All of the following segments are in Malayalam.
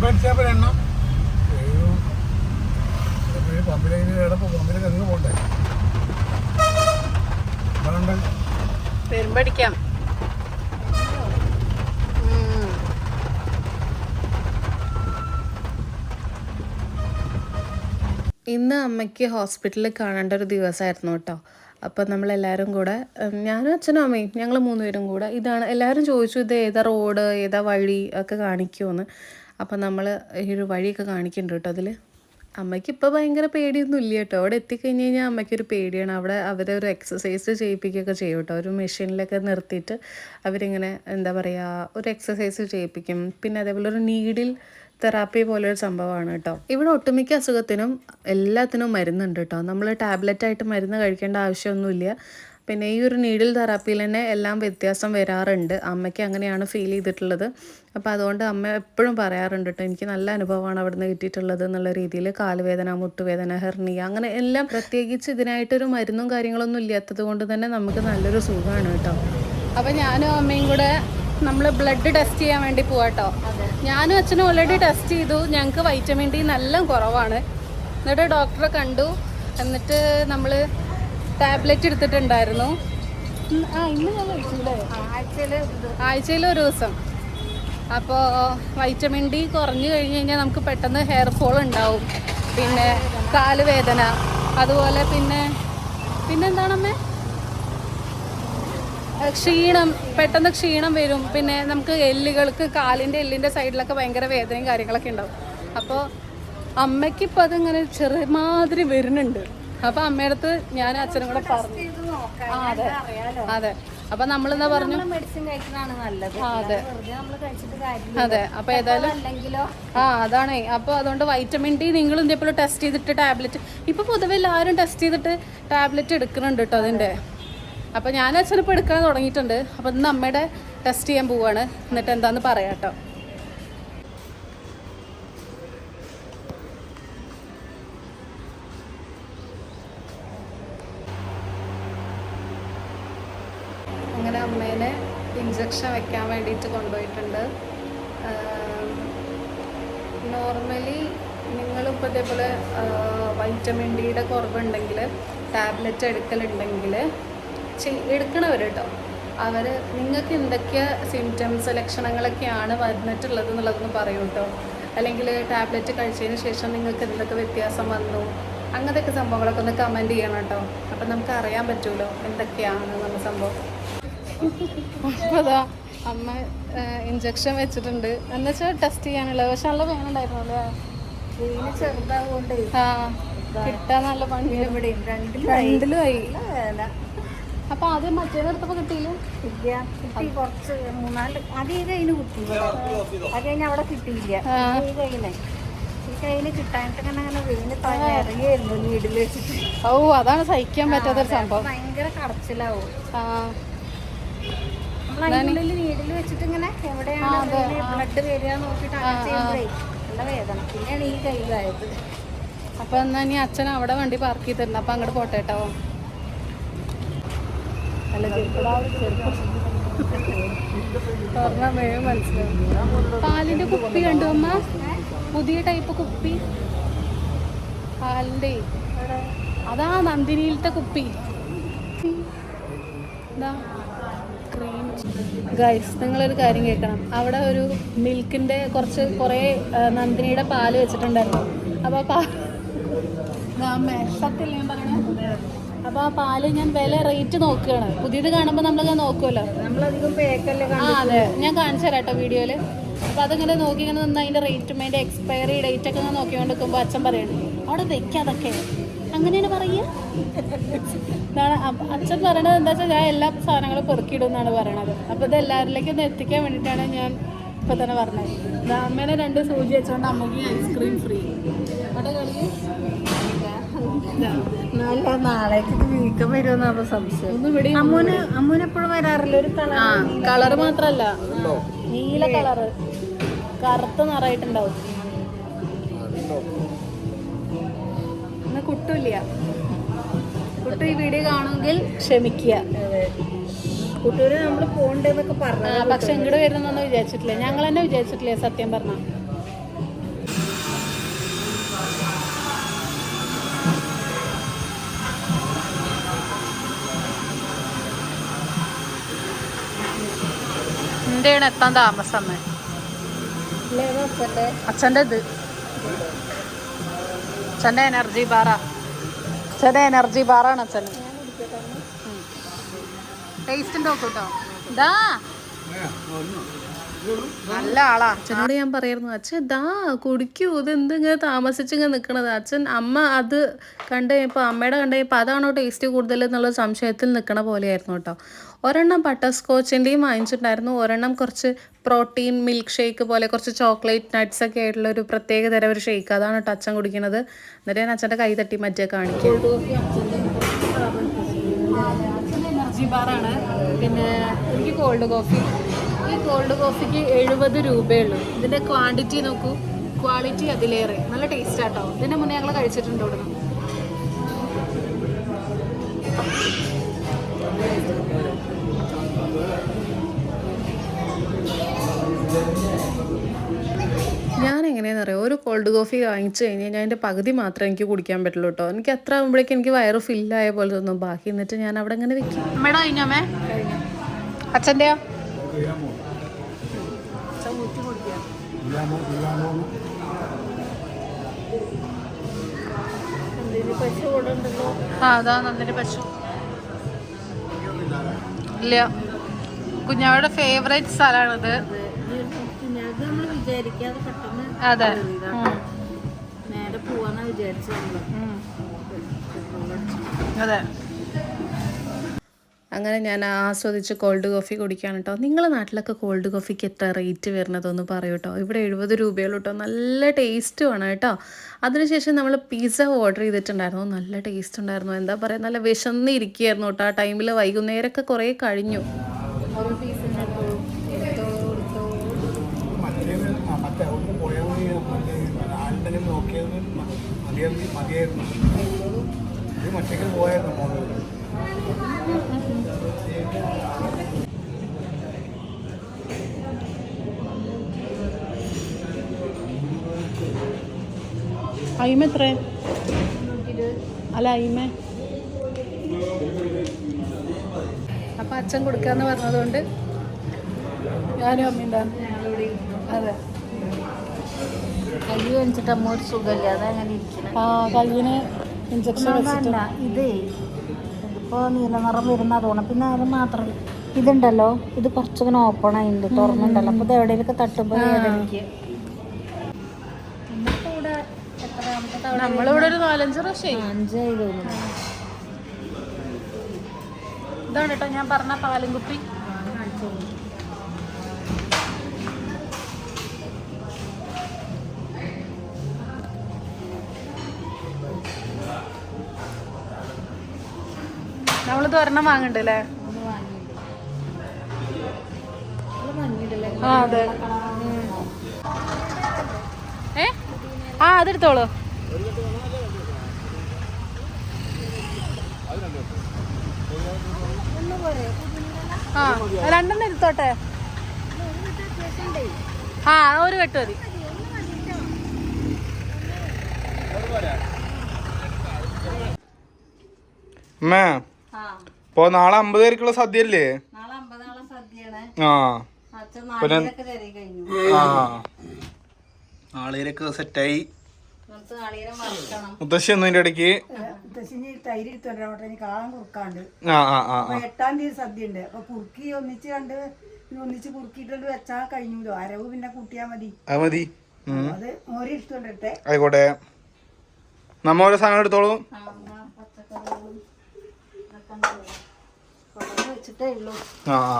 പമ്പടിച്ചാൽ ചേപ്പൻ എണ്ണം പമ്പിലേക്ക് പമ്പിലേക്ക് പോകണ്ടേ പെരുമ്പടിക്കാം ഇന്ന് അമ്മയ്ക്ക് ഹോസ്പിറ്റലിൽ കാണേണ്ട ഒരു ദിവസമായിരുന്നു കേട്ടോ. അപ്പോൾ നമ്മളെല്ലാവരും കൂടെ ഞാനും അച്ഛനും അമ്മയും ഞങ്ങൾ മൂന്നുപേരും കൂടെ ഇതാണ് എല്ലാവരും ചോദിച്ചു ഇത് ഏതാ റോഡ് ഏതാ വഴി ഒക്കെ കാണിക്കുമെന്ന് അപ്പം നമ്മൾ ഈ ഒരു വഴിയൊക്കെ കാണിക്കുന്നുണ്ട് കേട്ടോ അതിൽ അമ്മയ്ക്ക് ഇപ്പോൾ ഭയങ്കര പേടിയൊന്നും ഇല്ല കേട്ടോ. അവിടെ എത്തിക്കഴിഞ്ഞ് കഴിഞ്ഞാൽ അമ്മയ്ക്കൊരു പേടിയാണ്. അവിടെ അവരെ ഒരു എക്സസൈസ് ചെയ്യിപ്പിക്കുകയൊക്കെ ചെയ്യും കേട്ടോ. ഒരു മെഷീനിലൊക്കെ നിർത്തിയിട്ട് അവരിങ്ങനെ എന്താ പറയുക ഒരു എക്സസൈസ് ചെയ്യിപ്പിക്കും. പിന്നെ അതേപോലെ ഒരു നീഡിൽ തെറാപ്പി പോലെ ഒരു സംഭവമാണ് കേട്ടോ. ഇവിടെ ഒട്ടുമിക്ക അസുഖത്തിനും എല്ലാത്തിനും മരുന്നുണ്ട് കേട്ടോ. നമ്മൾ ടാബ്ലറ്റായിട്ട് മരുന്ന് കഴിക്കേണ്ട ആവശ്യമൊന്നുമില്ല. പിന്നെ ഈ ഒരു നീഡിൽ തെറാപ്പിയിൽ തന്നെ എല്ലാം വ്യത്യാസം വരാറുണ്ട്. അമ്മയ്ക്ക് അങ്ങനെയാണ് ഫീൽ ചെയ്തിട്ടുള്ളത്. അപ്പോൾ അതുകൊണ്ട് അമ്മ എപ്പോഴും പറയാറുണ്ട് കേട്ടോ എനിക്ക് നല്ല അനുഭവമാണ് അവിടുന്ന് കിട്ടിയിട്ടുള്ളത് എന്നുള്ള രീതിയിൽ കാലുവേദന മുട്ടുവേദന ഹെർണിയ അങ്ങനെ എല്ലാം പ്രത്യേകിച്ച് ഇതിനായിട്ടൊരു മരുന്നും കാര്യങ്ങളൊന്നും ഇല്ലാത്തത് കൊണ്ട് തന്നെ നമുക്ക് നല്ലൊരു സുഖമാണ് കേട്ടോ അപ്പോൾ ഞാനും അമ്മയും കൂടെ നമ്മൾ ബ്ലഡ് ടെസ്റ്റ് ചെയ്യാൻ വേണ്ടി പോവാട്ടോ ഞാനും അച്ഛനും ഓൾറെഡി ടെസ്റ്റ് ചെയ്തു. ഞങ്ങൾക്ക് വൈറ്റമിൻ ഡി നല്ല കുറവാണ്. എന്നിട്ട് ഡോക്ടറെ കണ്ടു. എന്നിട്ട് നമ്മൾ ടാബ്ലറ്റ് എടുത്തിട്ടുണ്ടായിരുന്നു. ആ ഇന്ന് ഞാൻ കഴിച്ചില്ലേ? ആഴ്ചയിൽ ഒരു ദിവസം. അപ്പോൾ വൈറ്റമിൻ ഡി കുറഞ്ഞു കഴിഞ്ഞ് കഴിഞ്ഞാൽ നമുക്ക് പെട്ടെന്ന് ഹെയർ ഫോൾ ഉണ്ടാവും. പിന്നെ കാൽ വേദന. അതുപോലെ പിന്നെ പിന്നെന്താണമ്മേ ക്ഷീണം പെട്ടെന്ന് ക്ഷീണം വരും. പിന്നെ നമുക്ക് എല്ലുകൾക്ക് കാലിന്റെ എല്ലിന്റെ സൈഡിലൊക്കെ ഭയങ്കര വേദനയും കാര്യങ്ങളൊക്കെ ഉണ്ടാവും. അപ്പോൾ അമ്മയ്ക്കിപ്പോൾ അതിങ്ങനെ ചെറുമാതിരി വരുന്നുണ്ട്. അപ്പോൾ അമ്മയടുത്ത് ഞാൻ അച്ഛനും കൂടെ പറഞ്ഞു. അതെ. അതെ. നമ്മൾ നമ്മളെന്താ പറഞ്ഞു? മെഡിസിൻ കഴിക്കുന്നതാണ് നല്ലത്. അതെ. അപ്പൊ അതെ. അപ്പോൾ ഏതായാലും ആ അതാണ്. അപ്പൊ അതുകൊണ്ട് വൈറ്റമിൻ ഡി നിങ്ങൾ ഇതേപോലെ ടെസ്റ്റ് ചെയ്തിട്ട് ടാബ്ലറ്റ് ഇപ്പൊ പൊതുവെ എല്ലാവരും ടെസ്റ്റ് ചെയ്തിട്ട് ടാബ്ലറ്റ് എടുക്കുന്നുണ്ട് കേട്ടോ അതിന്റെ. അപ്പൊ ഞാൻ അച്ഛനിപ്പോൾ എടുക്കാൻ തുടങ്ങിയിട്ടുണ്ട്. അപ്പൊ ഇന്ന് അമ്മയുടെ ടെസ്റ്റ് ചെയ്യാൻ പോവാണ്. എന്നിട്ട് എന്താന്ന് പറയാം കേട്ടോ അങ്ങനെ അമ്മേനെ ഇഞ്ചക്ഷൻ വെക്കാൻ വേണ്ടിയിട്ട് കൊണ്ടുപോയിട്ടുണ്ട്. നോർമലി നിങ്ങളിപ്പോൾ ഇതേപോലെ വൈറ്റമിൻ ഡിയുടെ കുറവുണ്ടെങ്കിൽ ടാബ്ലറ്റ് എടുക്കലുണ്ടെങ്കിൽ എടുക്കണവർ കേട്ടോ അവർ നിങ്ങൾക്ക് എന്തൊക്കെ സിംറ്റംസ് ലക്ഷണങ്ങളൊക്കെയാണ് വന്നിട്ടുള്ളത് എന്നുള്ളതൊന്ന് പറയൂ കേട്ടോ അല്ലെങ്കിൽ ടാബ്ലറ്റ് കഴിച്ചതിന് ശേഷം നിങ്ങൾക്ക് എന്തൊക്കെ വ്യത്യാസം വന്നു അങ്ങനത്തെയൊക്കെ സംഭവങ്ങളൊക്കെ ഒന്ന് കമന്റ് ചെയ്യണം കേട്ടോ. അപ്പം നമുക്ക് അറിയാൻ പറ്റുമല്ലോ എന്തൊക്കെയാണ് നമ്മുടെ സംഭവം. അപ്പോൾ അതാ അമ്മ ഇഞ്ചക്ഷൻ വെച്ചിട്ടുണ്ട്. എന്നുവെച്ചാൽ ടെസ്റ്റ് ചെയ്യാനുള്ളത്. പക്ഷെ നല്ല വേനുണ്ടായിരുന്നു അല്ലേ ആ കിട്ടാൻ നല്ല പണി അപ്പൊ ആദ്യം മറ്റേ കിട്ടിയില്ല? കിട്ടി കുറച്ച് മൂന്നാൽ. അത് കയ്യിന് കഴിഞ്ഞ് അവിടെ കിട്ടിയില്ല. ഈ കയ്യിനെ. ഈ കയ്യിന് കിട്ടാനിട്ട് അങ്ങനെ അങ്ങനെ വെയിൽ താഴെ ഇറങ്ങിയായിരുന്നു വീട്ടിൽ വെച്ചിട്ട്. ഓ അതാണ് സഹിക്കാൻ പറ്റാത്തൊരു സംഭവം. ഭയങ്കര കടച്ചിലാവും നീഡിൽ വെച്ചിട്ട് ഇങ്ങനെ എവിടെയാണ് ബ്ലഡ് വരിക നല്ല വേദന. പിന്നെയാണ് ഈ കയ്യിലായത് അപ്പൊ എന്നാ ഇനി അച്ഛൻ അവിടെ വണ്ടി പാർക്ക് ചെയ്തിരുന്നു അപ്പൊ അങ്ങോട്ട് പോട്ടേട്ടോ അല്ല പറഞ്ഞാൽ വേഗം മനസ്സിലാവും പാലിന്റെ കുപ്പി കണ്ടു അമ്മ? പുതിയ ടൈപ്പ് കുപ്പി. പാലിന്റെ. അതാ നന്ദിനിയിലത്തെ കുപ്പി. ഇതാ. ക്രീം ഗൈസ് നിങ്ങളൊരു കാര്യം കേൾക്കണം. അവിടെ ഒരു മിൽക്കിന്റെ കുറച്ച് കുറേ നന്ദിനിയുടെ പാൽ വെച്ചിട്ടുണ്ടായിരുന്നു. അപ്പോൾ പാ സത്യല്ലേ ഞാൻ അപ്പോൾ ആ പാൽ ഞാൻ വില റേറ്റ് നോക്കുകയാണ്. പുതിയത് കാണുമ്പോൾ നമ്മളിങ്ങനെ നോക്കുമല്ലോ നമ്മളധികം പേക്കല്ലേ ആ അതെ. ഞാൻ കാണിച്ചു തരാം കേട്ടോ വീഡിയോയിൽ അപ്പോൾ അതിങ്ങനെ നോക്കി ഇങ്ങനെ നിന്ന് അതിന്റെ റേറ്റും അതിന്റെ എക്സ്പയറി ഡേറ്റ് ഒക്കെ നോക്കിക്കൊണ്ട് നിൽക്കുമ്പോൾ അച്ഛൻ പറയുന്നു അവിടെ വെക്കാതൊക്കെ അങ്ങനെയാണ് പറയുക. അപ്പ- അച്ഛൻ പറയണത് എന്താ വെച്ചാൽ ഞാൻ എല്ലാ സാധനങ്ങളും പെറുക്കിയിടും എന്നാണ് പറയണത്. അപ്പോൾ ഇത് എല്ലാവരിലേക്കും ഒന്ന് എത്തിക്കാൻ വേണ്ടിയിട്ടാണ് ഞാൻ ഇപ്പോൾ തന്നെ പറഞ്ഞത്. അമ്മേനെ രണ്ട് സൂചി വെച്ചോണ്ട് അമ്മയ്ക്ക് ഐസ്ക്രീം ഫ്രീ. അവിടെ കളി നല്ല നാളേക്ക് വീക്കം വരുമെന്നാണ് സംശയം. ഒന്നും ഇവിടെ അമ്മൂന് അമ്മൂന് എപ്പോഴും വരാറില്ല? ഒരു കളർ ആ കളറ് മാത്രല്ല. നീല കളറ്. കറുത്ത നിറയിട്ടുണ്ടാവും. എന്നാ കുട്ടില്ല. കുട്ടി വീഡിയോ കാണുമെങ്കിൽ ക്ഷമിക്കുക. കൂട്ടുകാര് നമ്മൾ പോണ്ടെന്നൊക്കെ പറഞ്ഞു പക്ഷെ ഇങ്ങോട്ട് വരുന്നൊന്നും വിചാരിച്ചിട്ടില്ല. ഞങ്ങൾ തന്നെ വിചാരിച്ചിട്ടില്ല സത്യം പറഞ്ഞ? എന്താണ് എത്താൻ താമസം അച്ഛന്റെ ഇത് അച്ഛന്റെ എനർജി ബാറാ അച്ഛന്റെ എനർജി ബാറാണ് അച്ഛൻ. ടേസ്റ്റ് കേട്ടോ ഇതാ നല്ല ആളാ. അച്ഛനോട് ഞാൻ പറയായിരുന്നു അച്ഛൻ ദാ കുടിക്കൂ ഇത് എന്ത് ഇങ്ങനെ താമസിച്ചിങ്ങനെ നിൽക്കണത് അച്ഛൻ അമ്മ അത് കണ്ടു കഴിഞ്ഞപ്പോൾ അമ്മയുടെ കണ്ടു കഴിഞ്ഞപ്പോൾ അതാണോ ടേസ്റ്റ് കൂടുതൽ എന്നുള്ള സംശയത്തിൽ നിൽക്കണ പോലെയായിരുന്നു കേട്ടോ. ഒരെണ്ണം ബട്ടർ സ്കോച്ചിന്റെയും വാങ്ങിച്ചിട്ടുണ്ടായിരുന്നു. ഒരെണ്ണം കുറച്ച് പ്രോട്ടീൻ മിൽക്ക് ഷേക്ക് പോലെ കുറച്ച് ചോക്ലേറ്റ് നട്ട്സ് ഒക്കെ ആയിട്ടുള്ള ഒരു പ്രത്യേക തരം ഒരു ഷേക്ക് അതാണ് കേട്ടോ അച്ഛൻ കുടിക്കുന്നത് എന്നിട്ട് ഞാൻ അച്ഛന്റെ കൈ തട്ടി മറ്റേ കാണിക്കും. എനർജി ബാറാണ് പിന്നെ എനിക്ക് കോൾഡ് കോഫി ഈ കോൾഡ് കോഫിക്ക് എഴുപത് രൂപയുള്ളൂ. ഇതിന്റെ ക്വാണ്ടിറ്റി നോക്കൂ. ക്വാളിറ്റി അതിലേറെ. നല്ല ടേസ്റ്റ് ആട്ടോ. ഇതിന്റെ മുന്നേ ഞങ്ങൾ കഴിച്ചിട്ടുണ്ട് ഇവിടെ ഞാൻ എങ്ങനെയാണെന്ന് അറിയാം? ഒരു കോൾഡ് കോഫി വാങ്ങിച്ചു കഴിഞ്ഞാൽ ഞാൻ അതിന്റെ പകുതി മാത്രമേ എനിക്ക് കുടിക്കാൻ പറ്റുള്ളൂ കേട്ടോ എനിക്ക് എത്ര ആകുമ്പോഴേക്കും എനിക്ക് വയറ് ഫില്ലായ പോലെ തോന്നും. ബാക്കി എന്നിട്ട് ഞാൻ അവിടെ ഇങ്ങനെ വെക്കും. അച്ഛന്റെയോ ചെയ്യാമോ ചെയ്യാമോ ചെയ്യാമോ ആ അതാ നന്ദിനി പശു. ഇല്ല. കുഞ്ഞാവയുടെ ഫേവറേറ്റ് സ്ഥലമാണിത്. അത് നമ്മൾ പെട്ടെന്ന് അതെ. നേരെ പോവാന്നാ വിചാരിച്ചത് അതെ. അങ്ങനെ ഞാൻ ആസ്വദിച്ച് കോൾഡ് കോഫി കുടിക്കുകയാണ് കേട്ടോ നിങ്ങളുടെ നാട്ടിലൊക്കെ കോൾഡ് കോഫിക്ക് എത്ര റേറ്റ് വരുന്നതൊന്ന് പറയൂ കേട്ടോ ഇവിടെ എഴുപത് രൂപയുള്ളൂ കേട്ടോ നല്ല ടേസ്റ്റുമാണ് കേട്ടോ. അതിനുശേഷം നമ്മൾ പിസ്സ ഓർഡർ ചെയ്തിട്ടുണ്ടായിരുന്നു. നല്ല ടേസ്റ്റ് ഉണ്ടായിരുന്നു. എന്താ പറയുക നല്ല വിശന്നിരിക്കുകയായിരുന്നു കേട്ടോ ആ ടൈമിൽ വൈകുന്നേരമൊക്കെ കുറേ കഴിഞ്ഞു. ഓരോ മറ്റേ അവിടെ അയിമ എത്ര? അല്ല അയിമ. അപ്പം അച്ഛൻ കൊടുക്കാന്ന് പറഞ്ഞതുകൊണ്ട് ഞാനും അമ്മയുണ്ടാകും അതെ. കൈ വെച്ചിട്ട് അമ്മ ഒരു സുഖമില്ല. അതങ്ങനെ ആ കയ്യിന് ഇഞ്ചക്ഷൻ വെച്ചിട്ട്. ഇതേ. ഇപ്പോ നീല നിറം വരുന്ന തോന്നണം പിന്നെ അത് മാത്രം ഇതുണ്ടല്ലോ. ഇത് കുറച്ചിങ്ങനെ ഓപ്പൺ ആയിട്ടുണ്ട്. തുറന്നുണ്ടല്ലോ അപ്പൊ ഇത് എവിടെയൊക്കെ തട്ടുമ്പോ വേദനിക്ക് എന്നിട്ട് ഇവിടെ എത്രാമത്തെ തവണ നമ്മളിവിടെ ഒരു നാലഞ്ച് പ്രാവശ്യം അഞ്ചായി തോന്നുന്നു. ഇതാണ് കേട്ടോ ഞാൻ പറഞ്ഞ പാലും കുപ്പി നമ്മളിത് ഒരെണ്ണം വാങ്ങണ്ട് അല്ലേ ഒന്ന് വാങ്ങിയില്ല. ഇത് വാങ്ങിയിട്ടില്ലേ ആ അതെ. ഏ? ആ അതെടുത്തോളൂ. ആ രണ്ടെണ്ണം ഇരുത്തോട്ടെ? ആ ഒരു കെട്ട് മതി. അമ്മേ ഇപ്പൊ നാളെ അമ്പത് പേർക്കുള്ള സദ്യ അല്ലേ ആ. പിന്നെ ആ. നാളേരൊക്കെ സെറ്റായി മുത്തശ്ശി ഒന്നും ഇതിന്റെ ഇടയ്ക്ക്. മുത്തശ്ശിന് തൈര് എടുത്തോണ്ട് എനിക്ക് കാളം കുറുക്കാണ്ട്. ആ ആ ആ എട്ടാം തീയതി സദ്യ ഉണ്ട്. അപ്പൊ കുറുക്കി ഒന്നിച്ച് കണ്ട് ഒന്നിച്ച് കുറുക്കിയിട്ടുണ്ട് വെച്ചാൽ കഴിഞ്ഞല്ലോ അരവ് പിന്നെ കൂട്ടിയാ മതി. അത് മതി. അത് മോരി എടുത്തോണ്ടിട്ടെ ആയിക്കോട്ടെ. നമ്മ ഓരോ സാധനം എടുത്തോളൂ. വെച്ചിട്ടേ ഉള്ളൂ. ആ ആ.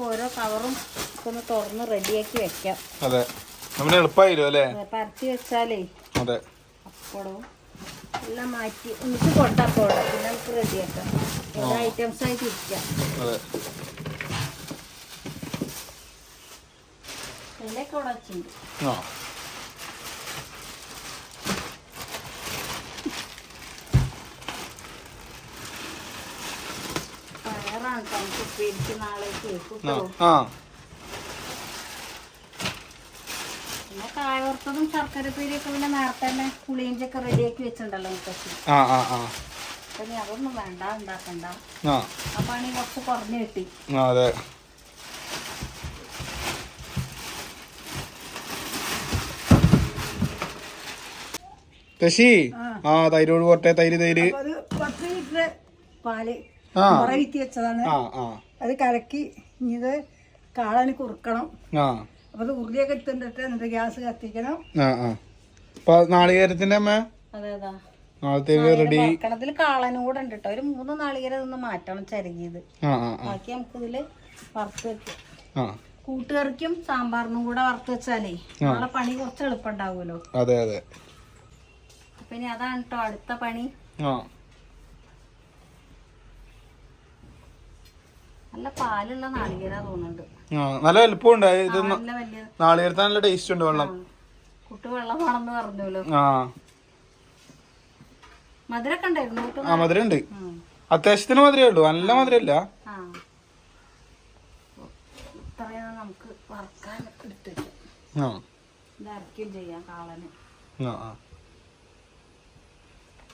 നമുക്ക് ഓരോ കവറും ഒന്ന് തുറന്ന് റെഡിയാക്കി വെക്കാം. അതെ. നമ്മൾ എളുപ്പമായില്ലോ അല്ലേ? പരത്തി വെച്ചാലേ അതെ. അപ്പോഴും എല്ലാം മാറ്റി ഒന്നിച്ച് കൊണ്ടപ്പോൾ പിന്നെ നമുക്ക് റെഡിയാക്കാം. ഓരോ ഐറ്റംസ് ആയി തിരിക്കാം അതെ. ഇതിലേക്ക് ഇവിടെ വെച്ചിട്ടുണ്ട്. ആ പയറാണ് കേട്ടോ നമുക്ക് ഉപ്പേരിക്ക് നാളേക്ക് ആ പിന്നെ ശർക്കര പീരിയൊക്കെ പിന്നെ നേരത്തെ തന്നെ പുളിയിഞ്ചൊക്കെ റെഡിയാക്കി വെച്ചിട്ടുണ്ടല്ലോ മുത്തശ്ശി. ആ ആ ആ. അപ്പൊ ഇനി അതൊന്നും വേണ്ട ഉണ്ടാക്കണ്ട. ആ. കുറച്ച് കുറഞ്ഞു കിട്ടി. ആ അതെ. ശശി ആ. തൈരോട് പോട്ടെ തൈര് തൈര്. അത് പത്ത് ലിറ്റർ പാൽ. വിത്തി വെച്ചതാണ്. ആ ആ. അത് കലക്കി ഇനി ഇത് കാളന് കുറുക്കണം. ആ. അപ്പൊ അത് ഉരുളിയൊക്കെ എടുത്തിട്ട് എന്നിട്ട് ഗ്യാസ് കത്തിക്കണം. ആ ആ. അപ്പൊ നാളികേരത്തിന്റെ അമ്മ? അതെ അതാ. റെഡി വറക്കണതിൽ കാളനും കൂടെ ഉണ്ട് കേട്ടോ ഒരു മൂന്ന് നാളികേരം ഇതൊന്ന് മാറ്റണം ചരങ്ങിയത് ബാക്കി നമുക്ക് ഇതിൽ വറുത്ത് വെക്കാം. ആ. കൂട്ടുകറിക്കും സാമ്പാറിനും കൂടെ വറുത്ത് വെച്ചാലേ നാളെ പണി കുറച്ച് എളുപ്പമുണ്ടാവുമല്ലോ. അതെ അതെ. അപ്പൊ ഇനി അതാണ് കേട്ടോ അടുത്ത പണി. നല്ല പാലുള്ള നാളികേര തോന്നുന്നുണ്ട്. നല്ല വലുപ്പമുണ്ട്. ഇത് നല്ല വലിയ നാളികേരത്തിന് നല്ല ടേസ്റ്റ് ഉണ്ട് വെള്ളം. കുട്ടു വെള്ളമാണെന്ന് പറഞ്ഞല്ലോ. ആ. മധുര ഉണ്ടായിരുന്നു കൂട്ടു? ആ മധുരം ഉണ്ട്. അത്യാവശ്യത്തിന് മധുരേ ഉള്ളൂ. നല്ല മധുരമില്ല. നമുക്ക് വറക്കാൻ എടുത്തിട്ട് ചെയ്യാം കാളന്. ആ ആ.